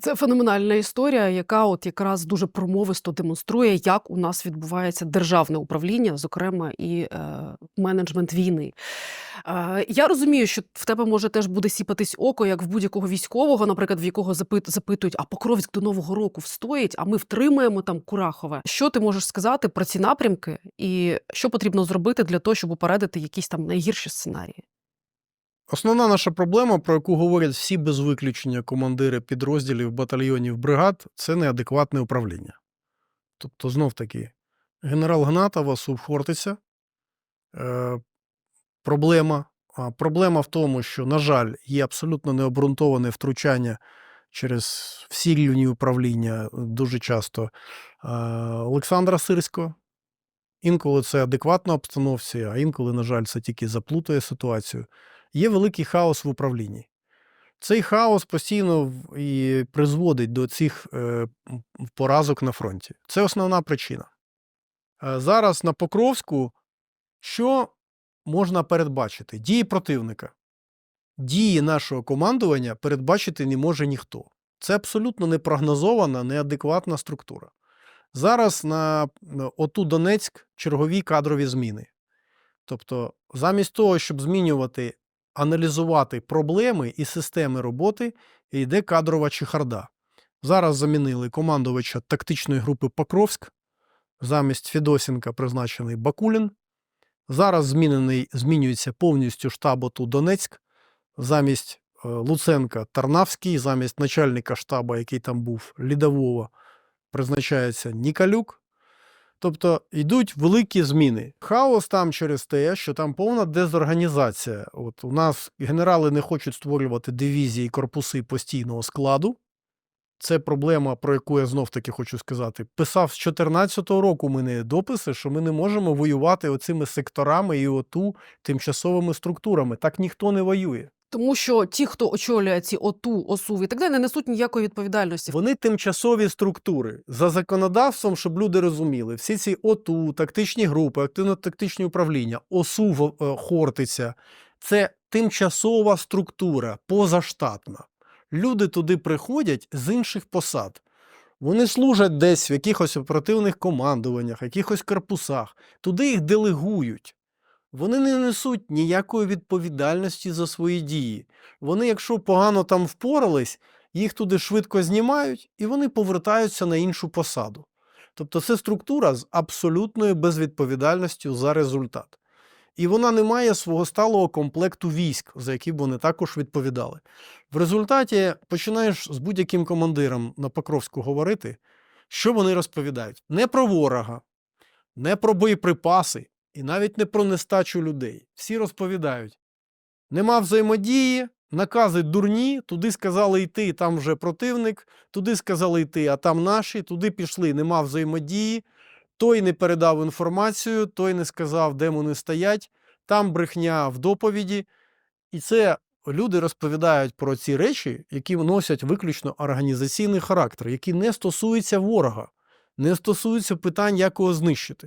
Це феноменальна історія, яка от якраз дуже промовисто демонструє, як у нас відбувається державне управління, зокрема і е, менеджмент війни. Е, я розумію, що в тебе може теж буде сіпатись око, як в будь-якого військового, наприклад, в якого запит, запитують, а Покровськ до Нового року встоїть, а ми втримаємо там Курахове. Що ти можеш сказати про ці напрямки, і що потрібно зробити для того, щоб упередити якісь там найгірші сценарії? Основна наша проблема, про яку говорять всі без виключення командири підрозділів, батальйонів, бригад, це неадекватне управління. Тобто, знов таки, генерал Гнатова, Субхортиця, е, проблема. А проблема в тому, що, на жаль, є абсолютно необґрунтоване втручання через всі рівні управління дуже часто е, Олександра Сирського. Інколи це адекватна обстановці, а інколи, на жаль, це тільки заплутує ситуацію є великий хаос в управлінні. Цей хаос постійно і призводить до цих е, поразок на фронті. Це основна причина. Е, Зараз на Покровську що можна передбачити? Дії противника. Дії нашого командування передбачити не може ніхто. Це абсолютно непрогнозована, неадекватна структура. Зараз на ОТУ Донецьк чергові кадрові зміни. Тобто, замість того, щоб змінювати, аналізувати проблеми і системи роботи, йде кадрова чехарда. Зараз замінили командувача тактичної групи Покровськ, замість Фідосінка призначений Бакулін. Зараз змінений, змінюється повністю штаб ОТУ Донецьк, замість е, Луценка Тарнавський, замість начальника штабу, який там був, Лідового, призначається Нікалюк. Тобто йдуть великі зміни. Хаос там через те, що там повна дезорганізація. От у нас генерали не хочуть створювати дивізії корпуси постійного складу. Це проблема, про яку я знов таки хочу сказати. Писав з 2014 року мене дописи, що ми не можемо воювати оцими секторами і оту тимчасовими структурами. Так ніхто не воює. Тому що ті, хто очолює ці ОТУ, ОСУВ і так далі, не несуть ніякої відповідальності. Вони тимчасові структури за законодавством, щоб люди розуміли, всі ці ОТУ, тактичні групи, активно-тактичні управління, ОСУ е, Хортиця це тимчасова структура, позаштатна. Люди туди приходять з інших посад. Вони служать десь в якихось оперативних командуваннях, якихось корпусах. Туди їх делегують. Вони не несуть ніякої відповідальності за свої дії. Вони, якщо погано там впорались, їх туди швидко знімають і вони повертаються на іншу посаду. Тобто це структура з абсолютною безвідповідальністю за результат. І вона не має свого сталого комплекту військ, за які б вони також відповідали. В результаті починаєш з будь-яким командиром на Покровську говорити, що вони розповідають. Не про ворога, не про боєприпаси і навіть не про нестачу людей. Всі розповідають: нема взаємодії, накази дурні, туди сказали йти, там вже противник, туди сказали йти, а там наші, туди пішли, нема взаємодії. Той не передав інформацію, той не сказав, де вони стоять, там брехня в доповіді. І це люди розповідають про ці речі, які носять виключно організаційний характер, які не стосуються ворога, не стосуються питань, як його знищити.